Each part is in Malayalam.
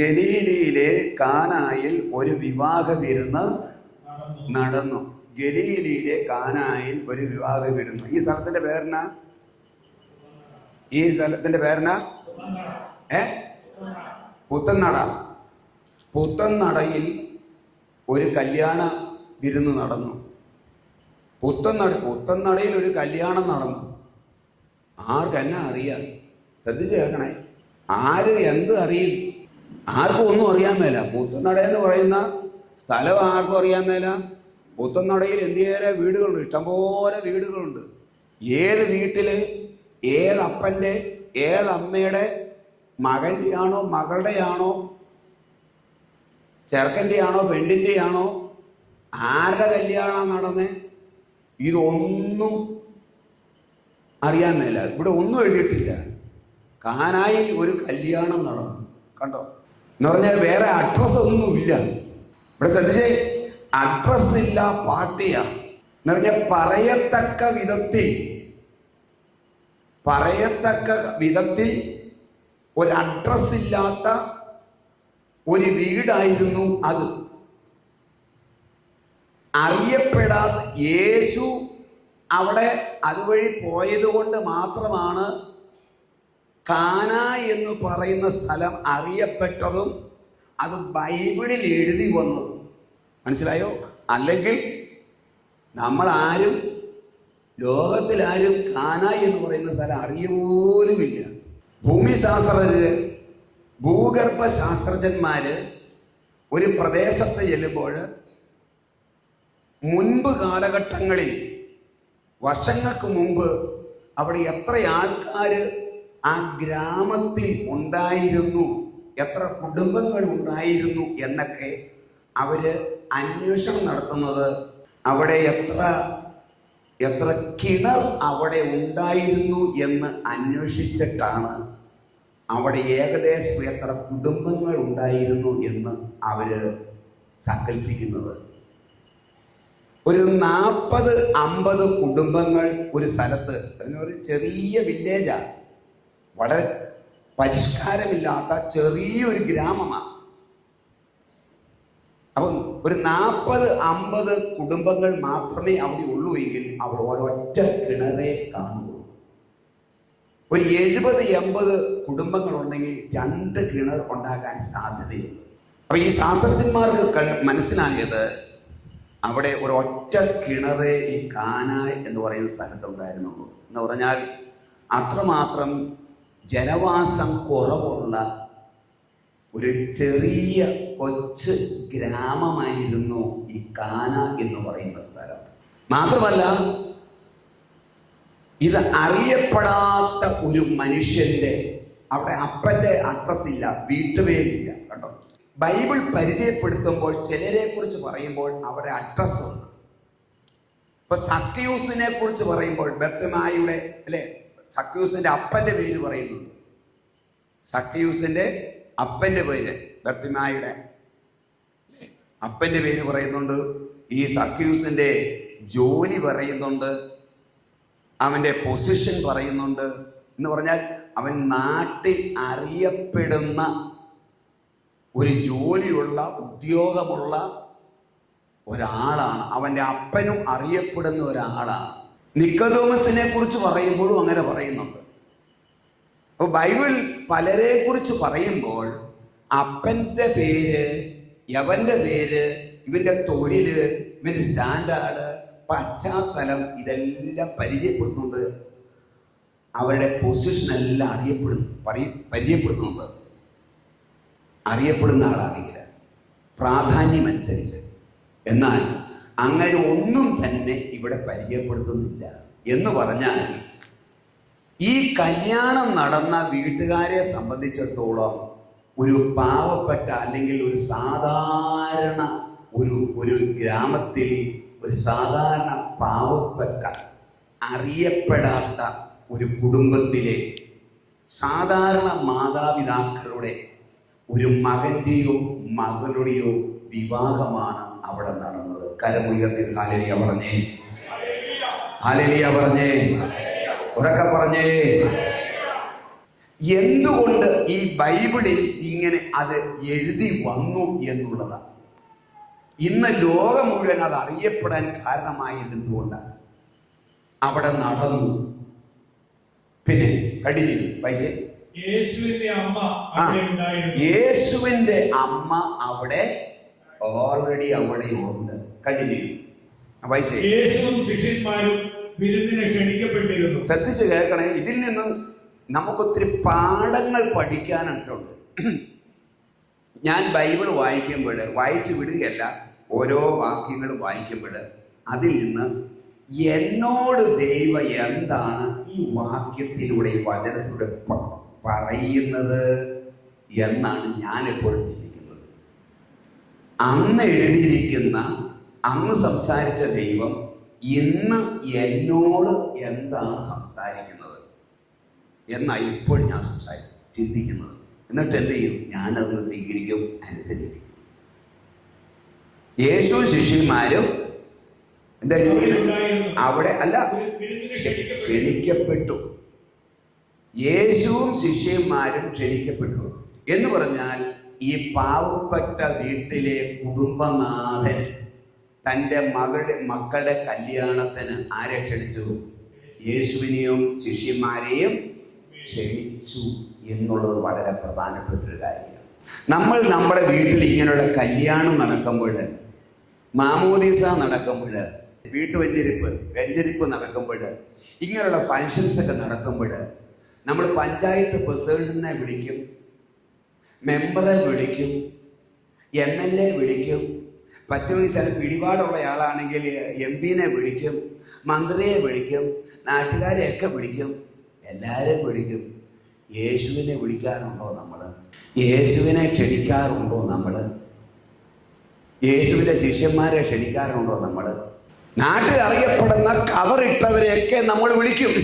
ഗലീലിയിലെ കാനായിൽ ഒരു വിവാഹ വിരുന്ന് നടന്നു. ഗലീലിയിലെ കാനായിൽ ഒരു വിവാഹ വിരുന്ന് ഈ സ്ഥലത്തിന്റെ പേരെന്നാ? ഈ സ്ഥലത്തിന്റെ പേരെന്നാ? ഏ? പുത്തൻനട. പുത്തൻനടയിൽ ഒരു കല്യാണ വിരുന്ന് നടന്നു. പുത്തൻനട പുത്തൻനടയിൽ ഒരു കല്യാണം നടന്നു. ആർക്കെന്നെ അറിയാം? ശ്രദ്ധിച്ചു കേൾക്കണേ. ആര് എന്ത് അറിയും? ആർക്കും ഒന്നും അറിയാൻ മേല. പുത്തനട എന്ന് പറയുന്ന സ്ഥലം ആർക്കും അറിയാൻ മേല. പുത്തനടയിൽ എന്തിയേറെ വീടുകളുണ്ട്. ഇഷ്ടംപോലെ വീടുകളുണ്ട്. ഏത് വീട്ടിൽ ഏത് ഏതമ്മയുടെ ഏത് അമ്മയുടെ മകന്റെ ആണോ മകളുടെ ആണോ ചെറുക്കന്റെ ആണോ പെണ്ണിന്റെ ആണോ ആരുടെ കല്യാണം നടന്നേ? ഇതൊന്നും അറിയാൻ മേല. ഇവിടെ ഒന്നും എഴുതിയിട്ടില്ല. കാനായി ഒരു കല്യാണം നടന്നു. കണ്ടോ? എന്ന് പറഞ്ഞാൽ വേറെ അഡ്രസ് ഒന്നുമില്ല. ഇവിടെ ശ്രദ്ധിച്ചേ അഡ്രസ് ഇല്ല പാർട്ടിയാ എന്ന് പറഞ്ഞാൽ പറയത്തക്ക വിധത്തിൽ പറയത്തക്ക വിധത്തിൽ ഒരു അഡ്രസ് ഇല്ലാത്ത ഒരു വീടായിരുന്നു അത്. അറിയപ്പെടാത്ത യേശു അവിടെ അതുവഴി പോയത് കൊണ്ട് മാത്രമാണ് കാന എന്ന് പറയുന്ന സ്ഥലം അറിയപ്പെട്ടതും അത് ബൈബിളിൽ എഴുതി വന്നതും. മനസ്സിലായോ? അല്ലെങ്കിൽ നമ്മൾ ആരും ലോകത്തിലാരും കാന എന്ന് പറയുന്ന സ്ഥലം അറിയുപോലുമില്ല. ഭൂമിശാസ്ത്രജ്ഞര് ഭൂഗർഭ ശാസ്ത്രജ്ഞന്മാര് ഒരു പ്രദേശത്ത് ചെല്ലുമ്പോൾ മുൻപ് കാലഘട്ടങ്ങളിൽ വർഷങ്ങൾക്ക് മുമ്പ് അവിടെ എത്ര ആൾക്കാർ ആ ഗ്രാമത്തിൽ ഉണ്ടായിരുന്നു. എത്ര കുടുംബങ്ങൾ ഉണ്ടായിരുന്നു എന്നൊക്കെ അവർ അന്വേഷണം നടത്തുന്നത്. അവിടെ എത്ര എത്ര കിണർ അവിടെ ഉണ്ടായിരുന്നു എന്ന് അന്വേഷിച്ചിട്ടാണ് അവിടെ ഏകദേശം എത്ര കുടുംബങ്ങൾ ഉണ്ടായിരുന്നു എന്ന് അവർ സങ്കല്പിക്കുന്നത് ഒരു നാൽപ്പത് അമ്പത് കുടുംബങ്ങൾ ഒരു സ്ഥലത്ത്. ഒരു ചെറിയ വില്ലേജാണ് വളരെ പരിഷ്കാരമില്ലാത്ത ചെറിയൊരു ഗ്രാമമാണ്. അപ്പം ഒരു നാൽപ്പത് അമ്പത് കുടുംബങ്ങൾ മാത്രമേ അവിടെ ഉള്ളൂ എങ്കിൽ അവിടെ ഒരൊറ്റ കിണറെ കാണുള്ളൂ ഒരു എഴുപത് എൺപത് കുടുംബങ്ങൾ ഉണ്ടെങ്കിൽ രണ്ട് കിണർ ഉണ്ടാകാൻ സാധ്യതയുണ്ട്. അപ്പൊ ഈ ശാസ്ത്രജ്ഞന്മാർക്ക് മനസ്സിലായത് അവിടെ ഒരു ഒറ്റ കിണറേ ഈ കാനായ് എന്ന് പറയുന്ന സ്ഥലത്തുണ്ടായിരുന്നുള്ളൂ. എന്ന് പറഞ്ഞാൽ അത്രമാത്രം ജനവാസം കുറവുള്ള ഒരു ചെറിയ കൊച്ചു ഗ്രാമമായിരുന്നു ഈ കാന എന്ന് പറയുന്ന സ്ഥലം. മാത്രമല്ല ഇത് അറിയപ്പെടാത്ത ഒരു മനുഷ്യന്റെ അവിടെ അപ്പന്റെ അഡ്രസ് ഇല്ല വീട്ടുപേരില്ല കേട്ടോ. ബൈബിൾ പരിചയപ്പെടുത്തുമ്പോൾ ചിലരെ കുറിച്ച് പറയുമ്പോൾ അവരുടെ അഡ്രസ് ഉണ്ട്. ഇപ്പൊ സത്യൂസിനെ കുറിച്ച് പറയുമ്പോൾ ബർത്തമായുടെ അല്ലെ? സക്യൂസിന്റെ അപ്പന്റെ പേര് പറയുന്നുണ്ട് സക്യൂസിന്റെ അപ്പന്റെ പേര് ബർത്തിമായുടെ അപ്പന്റെ പേര് പറയുന്നുണ്ട്. ഈ സക്യൂസിന്റെ ജോലി പറയുന്നുണ്ട്. അവന്റെ പൊസിഷൻ പറയുന്നുണ്ട്. എന്ന് പറഞ്ഞാൽ അവൻ നാട്ടിൽ അറിയപ്പെടുന്ന ഒരു ജോലിയുള്ള ഉദ്യോഗമുള്ള ഒരാളാണ്. അവന്റെ അപ്പനും അറിയപ്പെടുന്ന ഒരാളാണ്. നിക്കതോമസിനെ കുറിച്ച് പറയുമ്പോഴും അങ്ങനെ പറയുന്നുണ്ട്. അപ്പോൾ ബൈബിൾ പലരെ കുറിച്ച് പറയുമ്പോൾ അപ്പന്റെ പേര് യവന്റെ പേര് ഇവന്റെ തൊഴിൽ ഇവന്റെ സ്റ്റാൻഡേർഡ് പശ്ചാത്തലം ഇതെല്ലാം പരിചയപ്പെടുന്നുണ്ട്. അവരുടെ പൊസിഷൻ എല്ലാം അറിയപ്പെടുന്നു പരിചയപ്പെടുന്നുണ്ട്. അറിയപ്പെടുന്ന ആളാണെങ്കിൽ പ്രാധാന്യമനുസരിച്ച്. എന്നാൽ അങ്ങനെ ഒന്നും തന്നെ ഇവിടെ പരിചയപ്പെടുത്തുന്നില്ല. എന്ന് പറഞ്ഞാൽ ഈ കല്യാണം നടന്ന വീട്ടുകാരെ സംബന്ധിച്ചിടത്തോളം ഒരു പാവപ്പെട്ട അല്ലെങ്കിൽ ഒരു സാധാരണ ഒരു ഒരു ഗ്രാമത്തിൽ ഒരു സാധാരണ പാവപ്പെട്ട അറിയപ്പെടാത്ത ഒരു കുടുംബത്തിലെ സാധാരണ മാതാപിതാക്കളുടെ ഒരു മകന്റെയോ മകളുടെയോ വിവാഹമാണ് അവിടെ നടന്നത്. കരമുയർത്തി ഹാലലിയ പറഞ്ഞേ. ഹാലലിയ പറഞ്ഞേ. ഉറക്കെ പറഞ്ഞേ. എന്തുകൊണ്ട് ഈ ബൈബിളിൽ ഇങ്ങനെ അത് എഴുതി വന്നു എന്നുള്ളതാണ്? ഇന്ന് ലോകം മുഴുവൻ അത് അറിയപ്പെടാൻ കാരണമായത് എന്തുകൊണ്ടാണ് അവിടെ നടന്നു. പിന്നെ കടിഞ്ഞു പൈസ. യേശുവിന്റെ അമ്മ അവിടെ ഓൾറെഡി അവിടെ ഉണ്ട്. കണ്ടില്ലേ? യേശുവും ശിഷ്യന്മാരും വിരുന്നിനെ ക്ഷണിക്കപ്പെട്ടിരുന്നു. ശ്രദ്ധിച്ച് കേൾക്കണേ ഇതിൽ നിന്ന് നമുക്കൊത്തിരി പാഠങ്ങൾ പഠിക്കാനായിട്ടുണ്ട് ഞാൻ ബൈബിൾ വായിക്കുമ്പോൾ വായിച്ചു വിടുകയല്ല ഓരോ വാക്യങ്ങളും വായിക്കുമ്പോൾ അതിൽ നിന്ന് എന്നോട് ദൈവം എന്താണ് ഈ വാക്യത്തിലൂടെ വചനത്തിലൂടെ പറയുന്നത് എന്നാണ് ഞാൻ എപ്പോഴും ചിന്തിക്കുന്നത്. അന്ന് എഴുതിയിരിക്കുന്ന അന്ന് സംസാരിച്ച ദൈവം ഇന്ന് എന്നോട് എന്താണ് സംസാരിക്കുന്നത്? എന്നാണ് ഇപ്പോൾ ഞാൻ സംസാരി ചിന്തിക്കുന്നത്. എന്നിട്ട് എന്ത് ചെയ്യും? ഞാനതൊന്ന് സ്വീകരിക്കും അനുസരിക്കും. യേശു ശിഷ്യന്മാരും എന്താ? അവിടെ അല്ല ക്ഷണിക്കപ്പെട്ടു. യേശുവും ശിഷ്യന്മാരും ക്ഷണിക്കപ്പെട്ടു. എന്ന് പറഞ്ഞാൽ ഈ പാവപ്പെട്ട വീട്ടിലെ കുടുംബനാഥൻ തന്റെ മകളുടെ മക്കളുടെ കല്യാണത്തിന് ആരെ ക്ഷണിച്ചു? യേശുവിനെയും ശിഷ്യന്മാരെയും ക്ഷണിച്ചു എന്നുള്ളത് വളരെ പ്രധാനപ്പെട്ട ഒരു കാര്യമാണ്. നമ്മൾ നമ്മുടെ വീട്ടിൽ ഇങ്ങനെയുള്ള കല്യാണം നടക്കുമ്പോൾ മാമോദീസ നടക്കുമ്പോൾ വീട്ടുവഞ്ചരിപ്പ് വെഞ്ചരിപ്പ് നടക്കുമ്പോൾ ഇങ്ങനെയുള്ള ഫങ്ഷൻസ് ഒക്കെ നടക്കുമ്പോൾ നമ്മൾ പഞ്ചായത്ത് പ്രസിഡന്റിനെ വിളിക്കും. മെമ്പറെ വിളിക്കും എം എൽ എ വിളിക്കും പറ്റുമെങ്കിൽ ചില പിടിപാടുള്ള ആളാണെങ്കിൽ എം പിനെ വിളിക്കും മന്ത്രിയെ വിളിക്കും നാട്ടുകാരെയൊക്കെ വിളിക്കും എല്ലാവരെയും വിളിക്കും. യേശുവിനെ വിളിക്കാറുണ്ടോ നമ്മൾ യേശുവിനെ ക്ഷണിക്കാറുണ്ടോ നമ്മൾ യേശുവിന്റെ ശിഷ്യന്മാരെ ക്ഷണിക്കാറുണ്ടോ നമ്മൾ നാട്ടിൽ അറിയപ്പെടുന്ന കവറിട്ടവരെയൊക്കെ നമ്മൾ വിളിക്കും.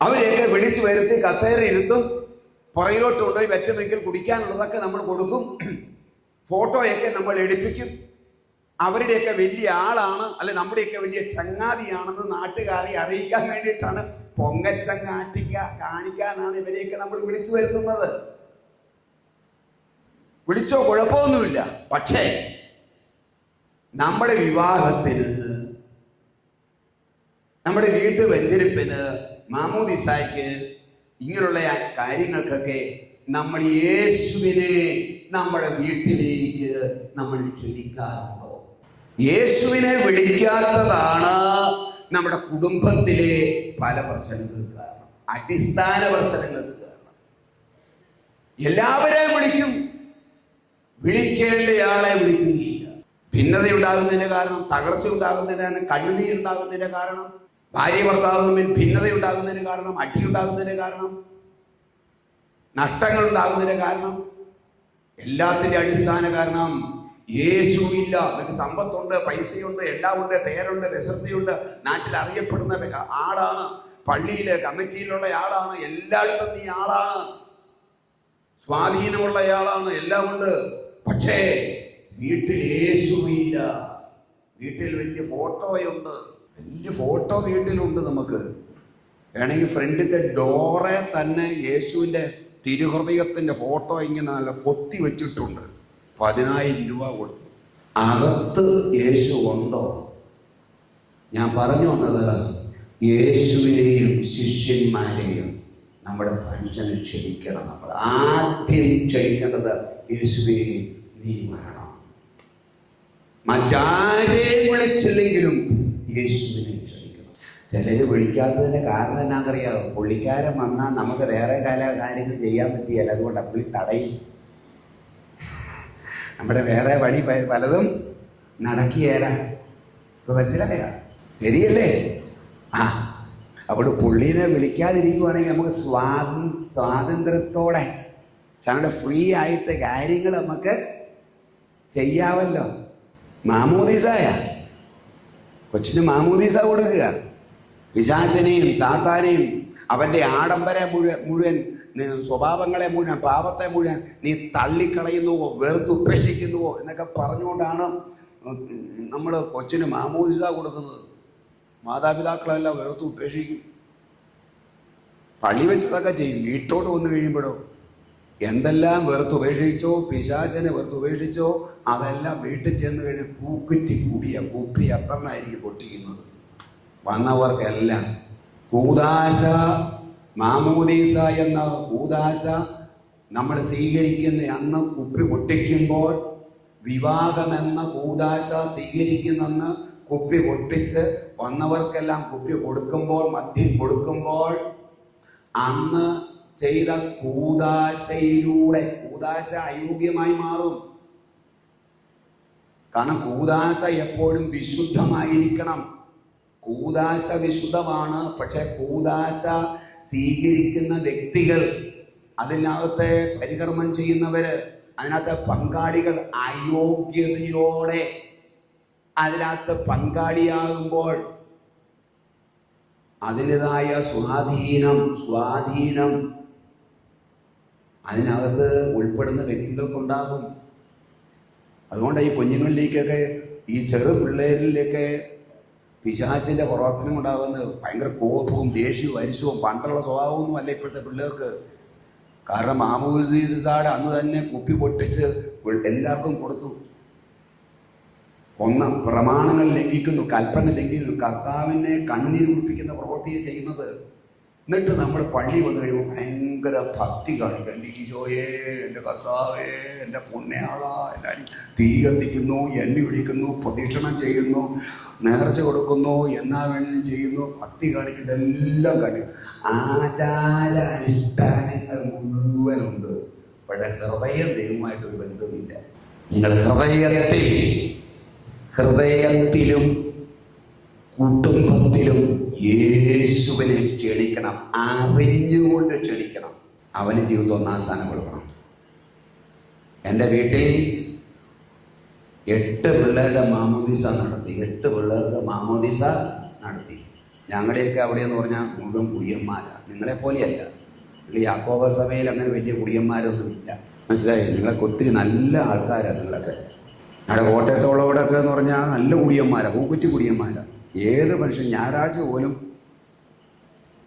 അവരെയൊക്കെ വിളിച്ചു വരുത്തി കസേര ഇരുത്തും പുറകിലോട്ട് കൊണ്ടുപോയി പറ്റുമെങ്കിൽ കുടിക്കാനുള്ളതൊക്കെ നമ്മൾ കൊടുക്കും. ഫോട്ടോയൊക്കെ നമ്മൾ എടുപ്പിക്കും. അവരുടെയൊക്കെ വലിയ ആളാണ് അല്ലെ നമ്മുടെയൊക്കെ വലിയ ചങ്ങാതിയാണെന്ന് നാട്ടുകാരെ അറിയിക്കാൻ വേണ്ടിയിട്ടാണ് പൊങ്ങച്ചങ്ങാട്ടിക്ക കാണിക്കാനാണ് ഇവരെയൊക്കെ നമ്മൾ വിളിച്ചു വരുത്തുന്നത്. വിളിച്ചോ കുഴപ്പമൊന്നുമില്ല. പക്ഷേ നമ്മുടെ വിവാഹത്തിന് നമ്മുടെ വീട്ടു മാമോദിസായ്ക്ക് ഇങ്ങനെയുള്ള കാര്യങ്ങൾക്കൊക്കെ നമ്മൾ യേശുവിനെ നമ്മുടെ വീട്ടിലേക്ക് നമ്മൾ ക്ഷണിക്കാറുണ്ടോ? യേശുവിനെ വിളിക്കാത്തതാണ് നമ്മുടെ കുടുംബത്തിലെ പല പ്രശ്നങ്ങൾക്ക് കാരണം. അടിസ്ഥാന പ്രശ്നങ്ങൾക്ക് കാരണം. എല്ലാവരെയും വിളിക്കും. വിളിക്കേണ്ടയാളെ വിളിക്കുകയില്ല. ഭിന്നതയുണ്ടാകുന്നതിന്റെ കാരണം തകർച്ച ഉണ്ടാകുന്നതിന് കാരണം കണ്ണുനീരുണ്ടാകുന്നതിന്റെ കാരണം ഭാര്യ ഭർത്താവ് തമ്മിൽ ഭിന്നതയുണ്ടാകുന്നതിന് കാരണം അടിയുണ്ടാകുന്നതിന് കാരണം നഷ്ടങ്ങൾ ഉണ്ടാകുന്നതിന് കാരണം എല്ലാത്തിന്റെ അടിസ്ഥാന കാരണം യേശു ഇല്ല നിനക്ക് സമ്പത്തുണ്ട് പൈസയുണ്ട് എല്ലാം ഉണ്ട് പേരുണ്ട് പ്രശസ്തിയുണ്ട് നാട്ടിൽ അറിയപ്പെടുന്ന ആളാണ് പള്ളിയിലെ കമ്മിറ്റിയിലുള്ള ആളാണ് എല്ലായിടത്തും നീ ആളാണ്. സ്വാധീനമുള്ള ആളാണ് എല്ലാം ഉണ്ട് പക്ഷേ വീട്ടിൽ യേശു ഇല്ല വീട്ടിൽ വലിയ ഫോട്ടോയുണ്ട്. വലിയ ഫോട്ടോ വീട്ടിലുണ്ട് നമുക്ക്. വേണമെങ്കിൽ ഫ്രണ്ടിന്റെ ഡോറെ തന്നെ യേശുവിന്റെ തിരുഹൃദയത്തിന്റെ ഫോട്ടോ ഇങ്ങനെ നല്ല പൊത്തി വെച്ചിട്ടുണ്ട്. പതിനായിരം രൂപ കൊടുത്തു. അകത്ത് യേശു ഉണ്ടോ? ഞാൻ പറഞ്ഞു വന്നത് യേശുവിനെയും ശിഷ്യന്മാരെയും നമ്മുടെ ഫംഗ്ഷനിൽ ക്ഷണിക്കണം നമ്മൾ. ആദ്യം ക്ഷണിക്കേണ്ടത് യേശുവിനെയും നീ വരണം. മറ്റാരെയും വിളിച്ചില്ലെങ്കിലും യേശുവിനെ ക്ഷണിക്കണം വിളിക്കാത്തതിന്റെ കാരണം എന്നാണെന്നറിയാമോ പുള്ളിക്കാരൻ വന്നാൽ നമുക്ക് വേറെ കാല കാര്യങ്ങൾ ചെയ്യാൻ പറ്റിയല്ല. അതുകൊണ്ടാണ് പുള്ളി തടയും. നമ്മുടെ വേറെ വഴി പലതും നടക്കിയേല. ഇപ്പൊ മനസ്സിലായ? ശരിയല്ലേ? ആ അവിടെ പുള്ളീനെ വിളിക്കാതിരിക്കുവാണെങ്കിൽ നമുക്ക് സ്വാത സ്വാതന്ത്ര്യത്തോടെ ഞങ്ങളുടെ ഫ്രീ ആയിട്ട് കാര്യങ്ങൾ നമുക്ക് ചെയ്യാമല്ലോ മാമോദീസായ? കൊച്ചിന് മാമോദീസ കൊടുക്കുക. പിശാചനെയും സാത്താനെയും അവന്റെ ആഡംബരെ മുഴുവൻ മുഴുവൻ സ്വഭാവങ്ങളെ മുഴുവൻ പാപത്തെ മുഴുവൻ നീ തള്ളിക്കളയുന്നുവോ? വെറുത്തുപേക്ഷിക്കുന്നുവോ എന്നൊക്കെ പറഞ്ഞുകൊണ്ടാണ് നമ്മൾ കൊച്ചിന് മാമോദിസ കൊടുക്കുന്നത്. മാതാപിതാക്കളെല്ലാം വെറുത്ത് ഉപേക്ഷിക്കും. പള്ളി വെച്ചതൊക്കെ ചെയ്യും. വീട്ടോട്ട് വന്നു കഴിയുമ്പോഴോ? എന്തെല്ലാം വെറുത്ത് ഉപേക്ഷിച്ചോ? പിശാചനെ വെറുത്ത് ഉപേക്ഷിച്ചോ? അതെല്ലാം വീട്ടിൽ ചെന്ന് കഴിഞ്ഞ് പൂക്കുറ്റി കൂടിയ കൂപ്പി അത്രനായിരിക്കും പൊട്ടിക്കുന്നത്. വന്നവർക്കെല്ലാം കൂതാശ മാമൂദീസ എന്ന കൂതാശ നമ്മൾ സ്വീകരിക്കുന്ന അന്ന് കുപ്പി പൊട്ടിക്കുമ്പോൾ വിവാഹം എന്ന കൂതാശ സ്വീകരിക്കുന്നെന്ന് കുപ്പി പൊട്ടിച്ച് വന്നവർക്കെല്ലാം കുപ്പി കൊടുക്കുമ്പോൾ മദ്യം കൊടുക്കുമ്പോൾ അന്ന് ചെയ്ത കൂതാശയിലൂടെ കൂതാശ അയോഗ്യമായി മാറും. കാരണം കൂതാശ എപ്പോഴും വിശുദ്ധമായിരിക്കണം. കൂതാശ വിശുദ്ധമാണ് പക്ഷെ കൂദാശ സ്വീകരിക്കുന്ന വ്യക്തികൾ അതിനകത്തെ പരികർമ്മം ചെയ്യുന്നവര് അതിനകത്തെ പങ്കാളികൾ അയോഗ്യതയോടെ അതിനകത്ത് പങ്കാളിയാകുമ്പോൾ അതിന്റെതായ സ്വാധീനം സ്വാധീനം അതിനകത്ത് ഉൾപ്പെടുന്ന വ്യക്തികൾക്കുണ്ടാകും. അതുകൊണ്ട് ഈ കുഞ്ഞുങ്ങളിലേക്കൊക്കെ ഈ ചെറു പിള്ളേരിലേക്ക് പിശാസിന്റെ പ്രവർത്തനം ഉണ്ടാകുന്നത് ഭയങ്കര കോപവും ദേഷ്യവും അരിശവും പണ്ടുള്ള സ്വഭാവമൊന്നും അല്ല ഇപ്പോഴത്തെ പിള്ളേർക്ക്. കാരണം മാമൂസാട് അന്ന് തന്നെ കുപ്പി പൊട്ടിച്ച് എല്ലാവർക്കും കൊടുത്തു. ഒന്ന് പ്രമാണങ്ങൾ ലംഘിക്കുന്നു കൽപ്പന ലംഘിക്കുന്നു. കർത്താവിനെ കണ്ണീരുപ്പിക്കുന്ന പ്രവൃത്തിയെ ചെയ്യുന്നത് എന്നിട്ട് നമ്മൾ പള്ളി വന്നു കഴിയുമ്പോൾ ഭയങ്കര ഭക്തി കാണിക്കും. എന്റെ ഈശോയെ എന്റെ കർത്താവേ എന്റെ പുണ്യാളാ എല്ലാവരും തീ കത്തിക്കുന്നു എന്നെ ഒഴിക്കുന്നു പ്രദക്ഷിണം ചെയ്യുന്നു നേർച്ച കൊടുക്കുന്നു എന്നാ വേണമെങ്കിലും ചെയ്യുന്നു ഭക്തി കാണിക്കുന്നു എല്ലാം കാണിക്കും ആചാര അനുഷ്ഠാനങ്ങൾ മുഴുവനുണ്ട്. പക്ഷേ ഹൃദയം ദൈവമായിട്ടൊരു ബന്ധമില്ല. നിങ്ങൾ ഹൃദയത്തിൽ ഹൃദയത്തിലും കുടുംബത്തിലും യേശുവിനെ ക്ഷണിക്കണം അറിഞ്ഞുകൊണ്ട് ക്ഷണിക്കണം. അവന് ജീവിതം ഒന്നാം സ്ഥാനം കൊടുക്കണം. എന്റെ വീട്ടിൽ എട്ട് പിള്ളേരുടെ മാമോദീസ നടത്തി എട്ട് പിള്ളേരുടെ മാമോദീസ നടത്തി. ഞങ്ങളുടെയൊക്കെ അവിടെ എന്ന് പറഞ്ഞാൽ മുഴുവൻ കുടിയന്മാരാണ് നിങ്ങളെ പോലെയല്ല. നിങ്ങൾ യാക്കോബ സഭയിൽ അങ്ങനെ വലിയ കുടിയന്മാരൊന്നുമില്ല മനസ്സിലായി? നിങ്ങളൊക്കെ ഒത്തിരി നല്ല ആൾക്കാരാണ് നിങ്ങളൊക്കെ. ഞങ്ങളുടെ കോട്ടയത്തോളോടൊക്കെ എന്ന് പറഞ്ഞാൽ നല്ല കുടിയന്മാരാണ് പൂക്കുറ്റി കുടിയന്മാരാണ് ഏത് മനുഷ്യൻ ഞായറാഴ്ച പോലും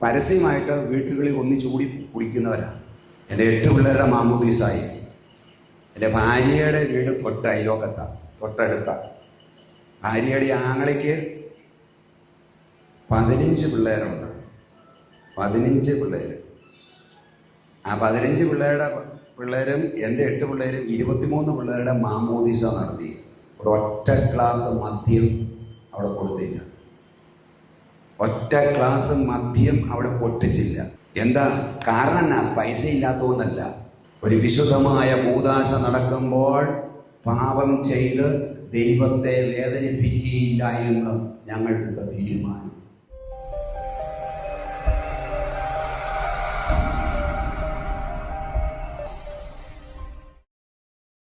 പരസ്യമായിട്ട് വീട്ടുകളിൽ ഒന്നിച്ചു കൂടി കുടിക്കുന്നവരാണ്. എന്റെ എട്ട് പിള്ളേരുടെ മാമൂദീസായി. എന്റെ ഭാര്യയുടെ വീട് തൊട്ട് അയലോക്കത്താണ് തൊട്ടടുത്താണ് ഭാര്യയുടെ ആങ്ങളയ്ക്ക് പതിനഞ്ച് പിള്ളേരുണ്ട്. പതിനഞ്ച് പിള്ളേർ ആ പതിനഞ്ച് പിള്ളേരുടെ പിള്ളേരും എന്റെ എട്ട് പിള്ളേരും ഇരുപത്തിമൂന്ന് പിള്ളേരുടെ മാമോദിസ നടത്തി. ഒരു ഒറ്റ ക്ലാസ് മദ്യം അവിടെ കൊടുത്തില്ല. ഒറ്റ ക്ലാസ് മദ്യം അവിടെ പൊട്ടിച്ചില്ല. എന്താ? കാരണം പൈസ ഇല്ലാത്തതുകൊണ്ടല്ല. ഒരു വിശുദ്ധമായ ഭൂതാശ നടക്കുമ്പോൾ പാപം ചെയ്ത് ദൈവത്തെ വേദനിപ്പിക്കുകയില്ല എന്ന് ഞങ്ങൾക്ക് തീരുമാനം.